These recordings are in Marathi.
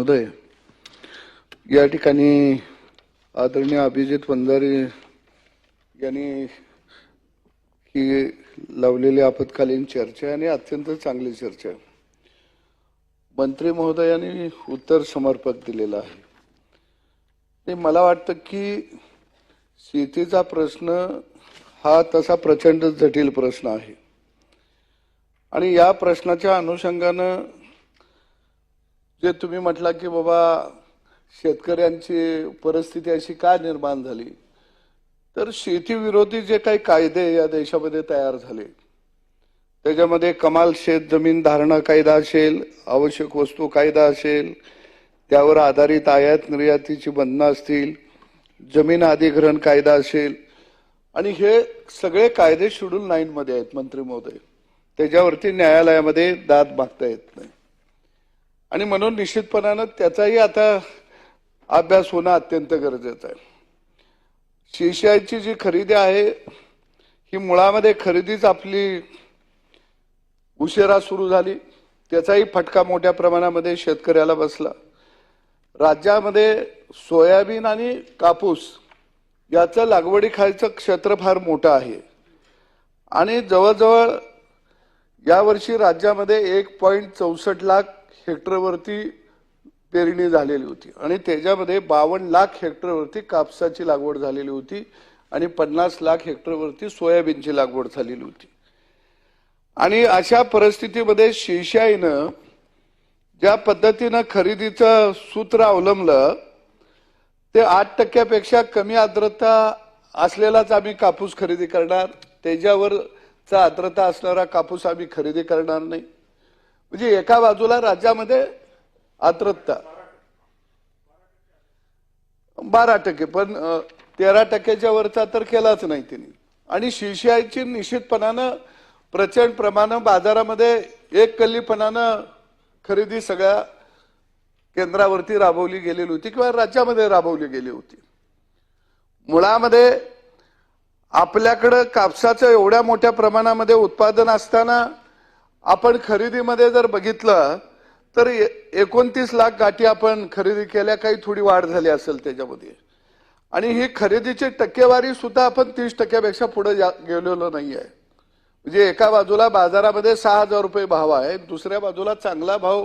महोदय या ठिकाणी आदरणीय अभिजित वंजारी यांनी ही लावलेली आपत्कालीन चर्चा आहे आणि अत्यंत चांगली चर्चा आहे. मंत्री महोदयांनी उत्तर समर्पक दिलेलं आहे. आणि मला वाटतं की शेतीचा प्रश्न हा तसा प्रचंड जटिल प्रश्न आहे. आणि या प्रश्नाच्या अनुषंगानं जे तुम्ही म्हटला की बाबा शेतकऱ्यांची परिस्थिती अशी का निर्माण झाली? तर शेतीविरोधी जे काही कायदे या देशामध्ये तयार झाले. त्याच्यामध्ये कमाल शेत जमीन धारणा कायदा असेल आवश्यक वस्तू कायदा असेल त्यावर आधारित आयात निर्यातीची बंधनं असतील जमीन अधिग्रहण कायदा असेल. आणि हे सगळे कायदे शेड्यूल नाईन मध्ये आहेत मंत्री महोदय. त्याच्यावरती न्यायालयामध्ये दाद मागता येत नाही. आणि म्हणून निश्चितपणानं त्याचाही आता अभ्यास होणं अत्यंत गरजेचं आहे. सीसीआयची जी खरेदी आहे ही मुळामध्ये खरेदीच आपली उशिरा सुरू झाली. त्याचाही फटका मोठ्या प्रमाणामध्ये शेतकऱ्याला बसला. राज्यामध्ये सोयाबीन आणि कापूस याचं लागवडी खायचं क्षेत्र फार मोठं आहे. आणि जवळजवळ यावर्षी राज्यामध्ये एक पॉईंट चौसष्ट लाख हेक्टरवरती पेरणी झालेली होती. आणि त्याच्यामध्ये बावन्न लाख हेक्टरवरती कापसाची लागवड झालेली होती आणि पन्नास लाख हेक्टरवरती सोयाबीनची लागवड झालेली होती. आणि अशा परिस्थितीमध्ये शेषाईनं ज्या पद्धतीनं खरेदीचं सूत्र अवलंबलं ते आठ टक्क्यापेक्षा कमी आर्द्रता असलेलाच आम्ही कापूस खरेदी करणार. त्याच्यावरचा आर्द्रता असणारा कापूस आम्ही खरेदी करणार नाही. म्हणजे एका बाजूला राज्यामध्ये आर्द्रता. बारा टक्के पण तेरा टक्क्याच्या वरचा तर केलाच नाही त्यांनी. आणि शिशियाची निश्चितपणानं प्रचंड प्रमाणात बाजारामध्ये एक कल्लीपणानं खरेदी सगळ्या केंद्रावरती राबवली गेलेली होती किंवा राज्यामध्ये राबवली गेली होती. मुळामध्ये आपल्याकडं कापसाचं एवढ्या मोठ्या प्रमाणामध्ये उत्पादन असताना आपण खरेदीमध्ये जर बघितलं तर एकोणतीस लाख गाठी आपण खरेदी केल्या काही थोडी वाढ झाली असेल त्याच्यामध्ये. आणि ही खरेदीची टक्केवारी सुद्धा आपण तीस टक्क्यापेक्षा पुढे गेलेलो नाही आहे म्हणजे एका बाजूला बाजारामध्ये सहा हजार रुपये भाव आहे दुसऱ्या बाजूला चांगला भाव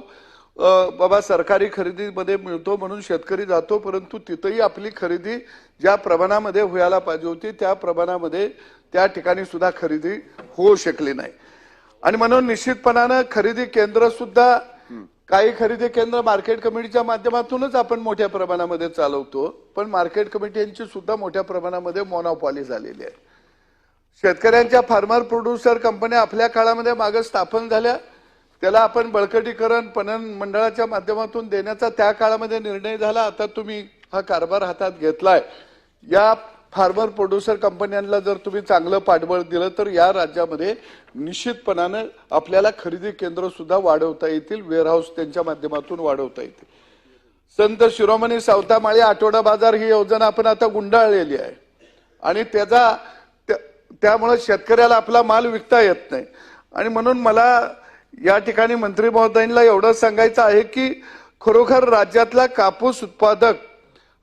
बाबा सरकारी खरेदीमध्ये मिळतो म्हणून शेतकरी जातो परंतु तिथंही आपली खरेदी ज्या प्रमाणामध्ये व्हायला पाहिजे होती त्या प्रमाणामध्ये त्या ठिकाणी सुद्धा खरेदी होऊ शकली नाही. आणि म्हणून निश्चितपणानं खरेदी केंद्र सुद्धा काही खरेदी केंद्र मार्केट कमिटीच्या माध्यमातूनच आपण मोठ्या प्रमाणामध्ये चालवतो. पण मार्केट कमिटींची सुद्धा मोठ्या प्रमाणामध्ये मोनोपॉली झालेली आहे. शेतकऱ्यांच्या फार्मर प्रोड्युसर कंपन्या आपल्या काळामध्ये मागे स्थापन झाल्या. त्याला आपण बळकटीकरण पणन मंडळाच्या माध्यमातून देण्याचा त्या काळामध्ये निर्णय झाला. आता तुम्ही हा कारभार हातात घेतलाय. या फार्मर प्रोड्युसर कंपन्यांना जर तुम्ही चांगलं पाठबळ दिलं तर या राज्यामध्ये निश्चितपणानं आपल्याला खरेदी केंद्र सुद्धा वाढवता येतील वेअरहाऊस त्यांच्या माध्यमातून वाढवता येतील. संत शिरोमणी सावतामाळी आठवडा बाजार ही योजना आपण आता गुंडाळलेली आहे. आणि त्याचा त्या- त्यामुळे शेतकऱ्याला आपला माल विकता येत नाही. आणि म्हणून मला या ठिकाणी मंत्री महोदयांना एवढं सांगायचं आहे की खरोखर राज्यातला कापूस उत्पादक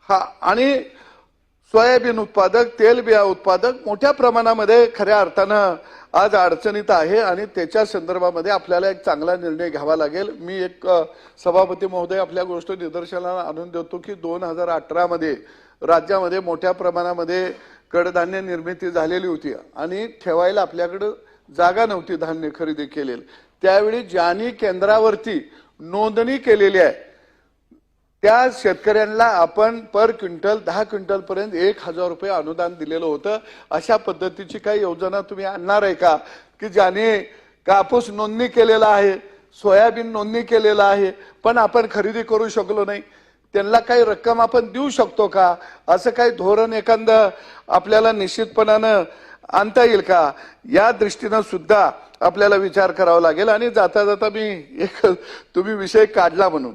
हा आणि सोयाबीन उत्पादक तेलबिया उत्पादक मोठ्या प्रमाणामध्ये खऱ्या अर्थानं आज अडचणीत आहे आणि त्याच्या संदर्भामध्ये आपल्याला एक चांगला निर्णय घ्यावा लागेल. मी एक सभापती महोदय आपल्या गोष्ट निदर्शनाला आणून देतो की दोन हजार अठरामध्ये राज्यामध्ये मोठ्या प्रमाणामध्ये कडधान्य निर्मिती झालेली होती आणि ठेवायला आपल्याकडं जागा नव्हती धान्य खरेदी केलेली. त्यावेळी ज्यांनी केंद्रावरती नोंदणी केलेली आहे त्या शेतकऱ्यांना आपण पर क्विंटल दहा क्विंटल पर्यंत एक हजार रुपये अनुदान दिलेलं होतं. अशा पद्धतीची काही योजना तुम्ही आणणार आहे का? की ज्याने कापूस नोंदणी केलेला आहे सोयाबीन नोंदणी केलेला आहे पण आपण खरेदी करू शकलो नाही. त्यांना काही रक्कम आपण देऊ शकतो का? असं काही धोरण एखादं आपल्याला निश्चितपणानं आणता येईल का? या दृष्टीनं सुद्धा आपल्याला विचार करावा लागेल. आणि जाता जाता मी एक तुम्ही विषय काढला म्हणून.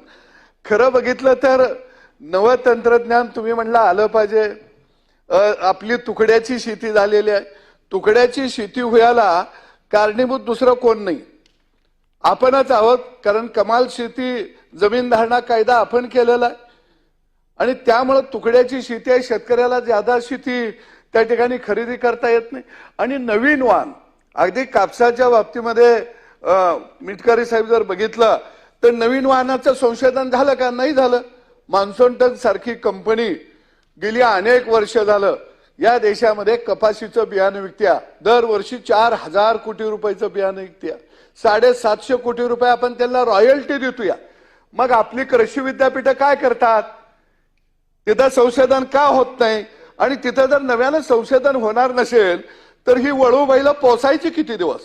खरं बघितलं तर नवं तंत्रज्ञान तुम्ही म्हणलं आलं पाहिजे. आपली तुकड्याची शेती झालेली आहे. तुकड्याची शेती व्हायला कारणीभूत दुसरं कोण नाही. आपणच आहोत कारण कमाल शेती जमीन धारणा कायदा आपण केलेला आहे. आणि त्यामुळं तुकड्याची शेती आहे शेतकऱ्याला ज्यादा शेती त्या ठिकाणी खरेदी करता येत नाही. आणि नवीन वाण अगदी कापसाच्या बाबतीमध्ये मिटकरी साहेब जर बघितलं तर नवीन वाहनाचं संशोधन झालं का? नाही झालं. मान्सोनटन सारखी कंपनी गेली अनेक वर्ष झालं. या देशामध्ये कपाशीचं बियाणं विकत्या. दरवर्षी चार हजार कोटी रुपयाचं बियाणं विकत्या. साडेसातशे कोटी रुपये आपण त्यांना रॉयल्टी देतोया. मग आपली कृषी विद्यापीठं काय करतात? तिथं संशोधन का होत नाही? आणि तिथं जर नव्यानं संशोधन होणार नसेल तर ही वळूबाईला पोसायची किती दिवस?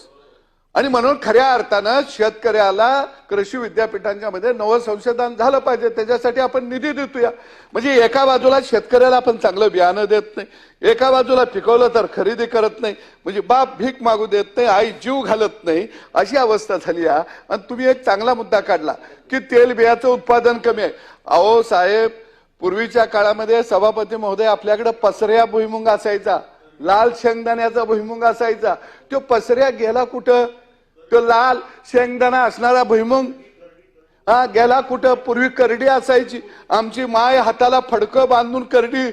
आणि म्हणून खऱ्या अर्थानं शेतकऱ्याला कृषी विद्यापीठांच्या मध्ये नवं संशोधन झालं पाहिजे. त्याच्यासाठी आपण निधी देतोया. म्हणजे एका बाजूला शेतकऱ्याला आपण चांगलं बियाणं देत नाही. एका बाजूला पिकवलं तर खरेदी करत नाही. म्हणजे बाप भीक मागू देत नाही आई जीव घालत नाही. अशी अवस्था झाली आहे आणि तुम्ही एक चांगला मुद्दा काढला की तेल बियाचं उत्पादन कमी आहे. अहो साहेब पूर्वीच्या काळामध्ये सभापती महोदय आपल्याकडे पसऱ्या भुईमुंग असायचा. लाल शेंगदाण्याचा भुईमुंग असायचा. तो पसऱ्या गेला कुठं? तो लाल शेंगदाणा असणारा भुईमुंग. हा गेला कुठं? पूर्वी करडी असायची. आमची माय हाताला फडकं बांधून करडी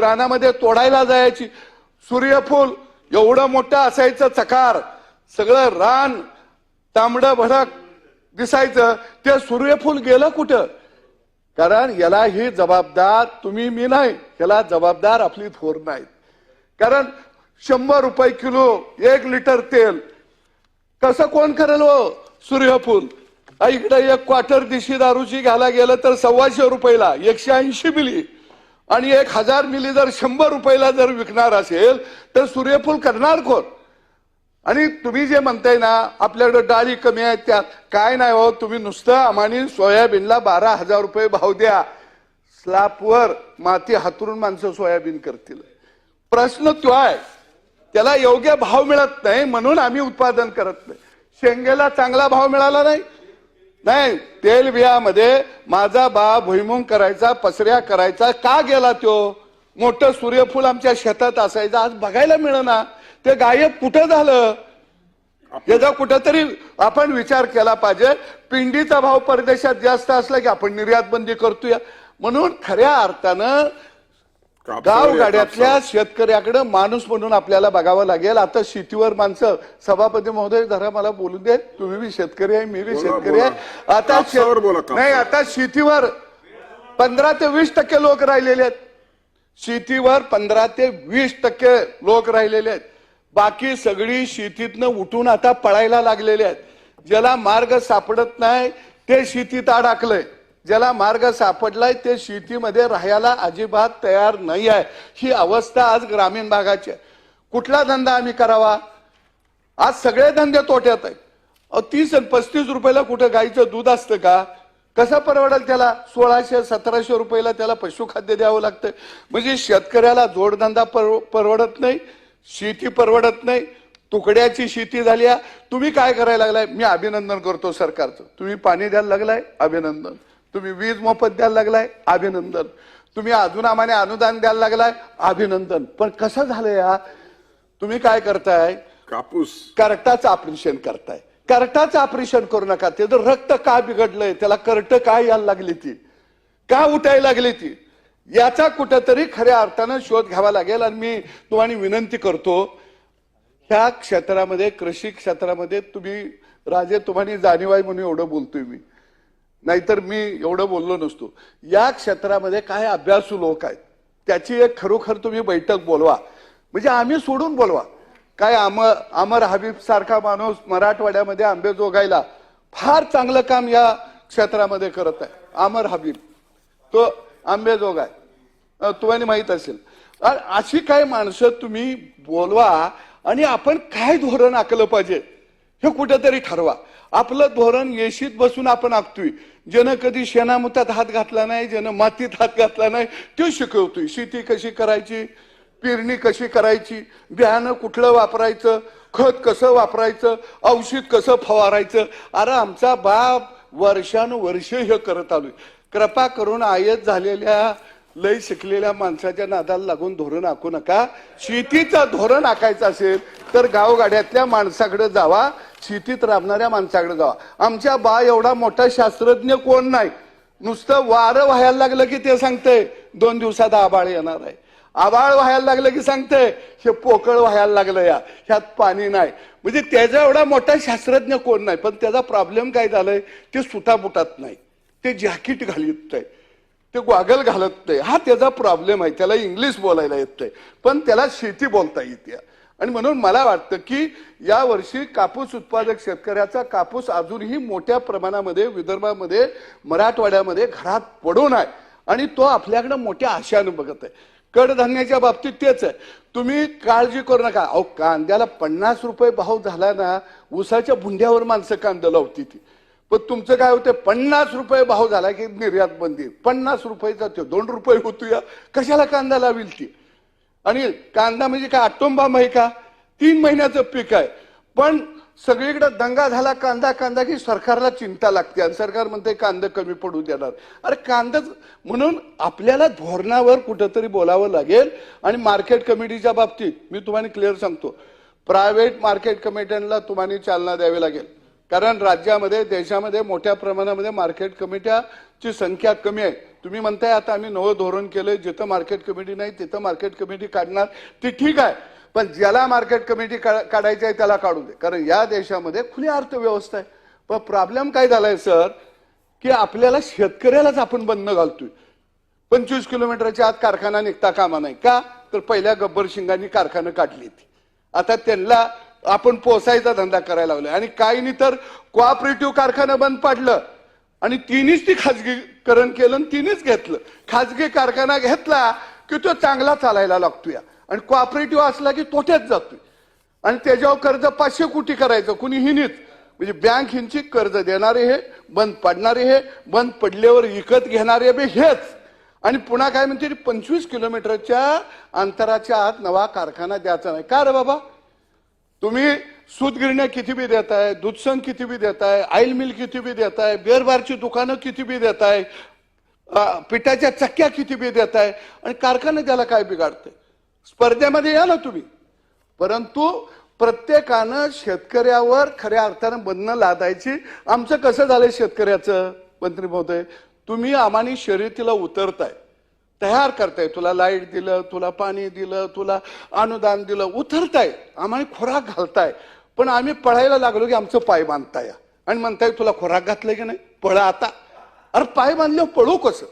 रानामध्ये तोडायला जायची. सूर्यफूल एवढं मोठं असायचं चकार. सगळं रान तांबडं भडक दिसायचं. ते सूर्यफूल गेलं कुठं? कारण याला ही जबाबदार तुम्ही मी नाही. याला जबाबदार आपली थोर नाहीत. कारण शंभर रुपये किलो एक लिटर तेल तसं कोण करेल हो? सूर्यफूल. इकडे एक क्वार्टर दिशी दारूची घ्यायला गेलं तर सव्वाशे रुपयाला एकशे ऐंशी मिली. आणि एक हजार मिली जर शंभर रुपयाला जर विकणार असेल तर सूर्यफूल करणार कोण? आणि तुम्ही जे म्हणताय ना आपल्याकडे डाळी कमी आहेत त्या काय नाही हो तुम्ही नुसतं आम्हाने सोयाबीनला बारा हजार रुपये भाव द्या. स्लॅपवर माती हातरून माणसं सोयाबीन करतील. प्रश्न तो आहे त्याला योग्य भाव मिळत नाही म्हणून आम्ही उत्पादन करत नाही. शेंगेला चांगला भाव मिळाला नाही. नाही तेलबियामध्ये माझा बा भुईमुंग करायचा पसऱ्या करायचा का गेला तो? मोठं सूर्यफूल आमच्या शेतात असायचं आज बघायला मिळना. ते गायब कुठं झालं? याचा कुठंतरी आपण विचार केला पाहिजे. पिंडीचा भाव परदेशात जास्त असला की आपण निर्यात बंदी करतोय. म्हणून खऱ्या अर्थानं गाव गाड्यातल्या शेतकऱ्याकडे माणूस म्हणून आपल्याला बघावं लागेल. आता शेतीवर माणसं सभापती महोदय जरा मला बोलू देत तुम्ही बी शेतकरी आहे मी बी शेतकरी आहे. आता. नाही आता शेतीवर पंधरा ते वीस टक्के लोक राहिलेले आहेत. शेतीवर पंधरा ते वीस टक्के लोक राहिलेले आहेत. बाकी सगळी शेतीतनं उठून आता पळायला लागलेले आहेत. ज्याला मार्ग सापडत नाही ते शेतीत अडकलंय ज्याला मार्ग सापडलाय ते शेतीमध्ये राहायला अजिबात तयार नाही आहे ही अवस्था आज ग्रामीण भागाची आहे. कुठला धंदा आम्ही करावा? आज सगळे धंदे तोट्यात आहेत. तीस आणि पस्तीस रुपयाला कुठं गाईचं दूध असतं का? कसं परवडेल त्याला? सोळाशे सतराशे रुपयाला त्याला पशुखाद्य द्यावं लागतं. म्हणजे शेतकऱ्याला जोडधंदा परव- परवडत नाही शेती परवडत नाही. तुकड्याची शेती झाली आहे. तुम्ही काय करायला लागलाय? मी अभिनंदन करतो सरकारचं. तुम्ही पाणी द्यायला लागलाय? अभिनंदन. तुम्ही वीज मोफत द्यायला लागलाय अभिनंदन. तुम्ही अजून आम्हाला अनुदान द्यायला लागलाय अभिनंदन. पण कसं झालंय या तुम्ही काय करताय? कापूस. कर्टाचं ऑपरेशन करताय. कर्टाचं ऑपरेशन करू नका. त्याचं रक्त का बिघडलंय त्याला कर्ट का यायला लागली ती? का उठायला लागली ती? याचा कुठंतरी खऱ्या अर्थानं शोध घ्यावा लागेल आणि मी तुम्हाला विनंती करतो ह्या क्षेत्रामध्ये कृषी क्षेत्रामध्ये तुम्ही राजे तुम्हाला जाणीव आहे म्हणून एवढं बोलतोय मी. नाहीतर मी एवढं बोललो नसतो. या क्षेत्रामध्ये काय अभ्यासू लोक आहेत. त्याची एक खरोखर तुम्ही बैठक बोलवा. म्हणजे आम्ही सोडून बोलवा. काय अमर अमर हबीब सारखा माणूस मराठवाड्यामध्ये आंबेजोगाईला फार चांगलं काम या क्षेत्रामध्ये करत आहे. अमर हबीब. तो आंबेजोगाय तुम्हाला माहीत असेल. अशी काय माणसं तुम्ही बोलवा आणि आपण काय धोरण आखलं पाहिजे हे कुठेतरी ठरवा. आपलं धोरण येशीत बसून आपण आखतोय ज्यानं कधी शेणामुतात हात घातला नाही ज्यानं मातीत हात घातला नाही ते शिकवतोय. शेती कशी करायची? पेरणी कशी करायची? बियाणं कुठलं वापरायचं? खत कसं वापरायचं? औषध कसं फवारायचं? अरे आमचा बाप वर्षानुवर्ष हे करत आलोय. कृपा करून आयत झालेल्या लय शिकलेल्या माणसाच्या नादाला लागून धोरण आखू नका. शेतीचं धोरण आखायचं असेल तर गावगाड्यातल्या माणसाकडे जावा. शेतीत राबणाऱ्या माणसाकडे जावा. आमच्या बा एवढा मोठा शास्त्रज्ञ कोण नाही. नुसतं वारं व्हायला लागलं की ते सांगतंय दोन दिवसात आबाळ येणार आहे. आबाळ व्हायला लागलं की सांगतंय हे पोकळ व्हायला लागलं या ह्यात पाणी नाही. म्हणजे त्याचा एवढा मोठा शास्त्रज्ञ कोण नाही पण त्याचा प्रॉब्लेम काय झालाय? ते सुटाबुटात नाही. ते जॅकेट घालत नाही ते गॉगल घालत नाही हा त्याचा प्रॉब्लेम आहे. त्याला इंग्लिश बोलायला येत नाही पण त्याला शेती बोलता येते. आणि म्हणून मला वाटतं की या वर्षी कापूस उत्पादक शेतकऱ्याचा कापूस अजूनही मोठ्या प्रमाणामध्ये विदर्भामध्ये मराठवाड्यामध्ये घरात पडून आहे. आणि तो आपल्याकडं मोठ्या आशयानं बघत आहे. कडधान्याच्या बाबतीत तेच आहे. तुम्ही काळजी करू नका. अहो कांद्याला पन्नास रुपये भाव झाला ना उसाच्या बुंड्यावर माणसं कांदा लावती ती. पण तुमचं काय होतं पन्नास रुपये भाव झाला की निर्यात बंदी. पन्नास रुपयेचा तो दोन रुपये होतो या कशाला कांदा लावील ती? आणि कांदा म्हणजे काय? आटोंबाम आहे का? तीन महिन्याचं पीक आहे. पण सगळीकडे दंगा झाला कांदा कांदा की सरकारला चिंता लागते. आणि सरकार म्हणते कांदा कमी पडू देणार. अरे कांदाच म्हणून आपल्याला धोरणावर कुठंतरी बोलावं लागेल. आणि मार्केट कमिटीच्या बाबतीत मी तुम्हाला क्लिअर सांगतो. प्रायव्हेट मार्केट कमिट्यांना तुम्हाला चालना द्यावी लागेल. कारण राज्यामध्ये देशामध्ये मोठ्या प्रमाणामध्ये मार्केट कमिट्याची संख्या कमी आहे. तुम्ही म्हणताय आता आम्ही नवं धोरण केलंय जिथं मार्केट कमिटी नाही तिथं मार्केट कमिटी काढणार ती ठीक आहे. पण ज्याला मार्केट कमिटी काढायची आहे त्याला काढू दे. कारण या देशामध्ये खुली अर्थव्यवस्था आहे. पण प्रॉब्लेम काय झालाय सर? की आपल्याला शेतकऱ्यालाच आपण बंद घालतोय. पंचवीस किलोमीटरच्या आत कारखाना निघता कामा नाही. का? तर पहिल्या गब्बर शिंगांनी कारखानं काढली ती आता त्यांना आपण पोसायचा धंदा करायला लागलोय. आणि काही नाही तर कोऑपरेटिव्ह कारखाना बंद पाडलं. आणि तिनेच ती खाजगीकरण केलं आणि तिनेच घेतलं. खाजगी कारखाना घेतला की तो चांगला चालायला लागतोय. आणि कोऑपरेटिव्ह असला की तोट्यात जातोय. आणि त्याच्यावर कर्ज पाचशे कोटी करायचं. कुणी हिनीच म्हणजे बँक हिंची कर्ज देणारे हे बंद पाडणारे हे बंद पडल्यावर विकत घेणारे बे हेच. आणि पुन्हा काय म्हणते पंचवीस किलोमीटरच्या अंतराच्या आत नवा कारखाना द्यायचा नाही. का रे बाबा? तुम्ही सूत गिरण्या किती बी देताय दूधसन किती बी देताय ऑइल मिल किती बी देताय बेर दुकानं किती बी देताय पिठाच्या चक्क्या किती बी देताय आणि कारखाने त्याला काय बिघाडते स्पर्धेमध्ये या ना तुम्ही. परंतु प्रत्येकानं शेतकऱ्यावर खऱ्या अर्थानं बंधनं लादायची. आमचं कसं झालंय शेतकऱ्याचं? मंत्री महोदय तुम्ही आम्हाने शर्यतीला उतरताय. तयार करताय. तुला लाइट दिलं तुला पाणी दिलं तुला अनुदान दिलं उतरताय. आम्हाला खुराक घालताय. पण आम्ही पळायला लागलो की आमचं पाय बांधताय. आणि म्हणताय तुला खुराक घातलं की नाही? पळा आता. अरे पाय बांधल्यावर पळू कसं?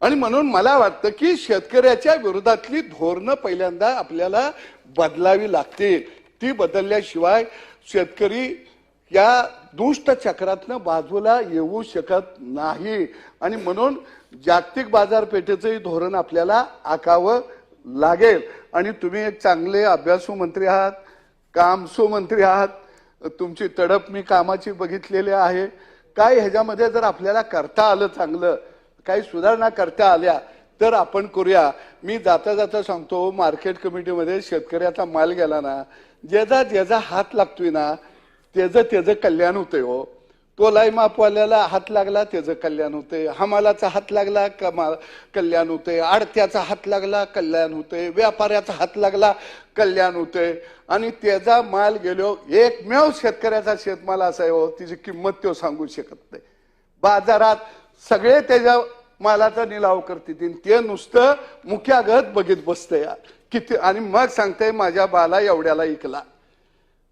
आणि म्हणून मला वाटतं की शेतकऱ्याच्या विरोधातली धोरणं पहिल्यांदा आपल्याला बदलावी लागतील. ती बदलल्याशिवाय शेतकरी या दुष्ट चक्रातनं बाजूला येऊ शकत नाही. आणि म्हणून जागतिक बाजारपेठेचंही धोरण आपल्याला आखावं लागेल. आणि तुम्ही एक चांगले अभ्यासू मंत्री आहात कामसू मंत्री आहात. तुमची तडप मी कामाची बघितलेली आहे. काय ह्याच्यामध्ये जर आपल्याला करता आलं चांगलं काही सुधारणा करता आल्या तर आपण करूया. मी जाता जाता सांगतो मार्केट कमिटीमध्ये शेतकऱ्याचा माल गेला ना ज्याचा ज्याचा हात लागतोय ना त्याचं त्याचं कल्याण होतंय हो. तोलाय मापवाल्याला हात लागला त्याचं कल्याण होतंय. हमालाचा हात लागला कमा कल्याण होतंय. आडत्याचा हात लागला कल्याण होतंय. व्यापाऱ्याचा हात लागला कल्याण होतंय. आणि त्याचा माल गेलो एकमेव शेतकऱ्याचा शेतमाल असा आहे हो तिची किंमत तो सांगू शकत नाही. बाजारात सगळे त्याच्या मालाचा निलाव करतील. ते नुसतं मुख्यागत बघित बसतंय किती आणि मग सांगते माझ्या बाला एवढ्याला इकला.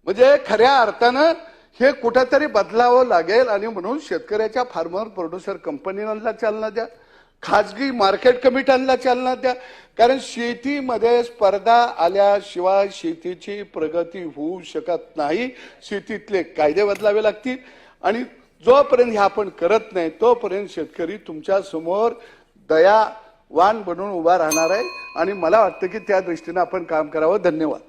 म्हणजे खऱ्या अर्थानं हे कुठेतरी बदलावं लागेल आणि म्हणून शेतकऱ्याच्या फार्मर प्रोड्युसर कंपनीला चालना द्या. खाजगी मार्केट कमिट्यांना चालना द्या. कारण शेतीमध्ये स्पर्धा आल्याशिवाय शेतीची प्रगती होऊ शकत नाही. शेतीतले कायदे बदलावे लागतील. आणि जोपर्यंत हे आपण करत नाही तोपर्यंत शेतकरी तुमच्यासमोर दयावान बनून उभा राहणार आहे. आणि मला वाटतं की त्या दृष्टीनं आपण काम करावं. धन्यवाद.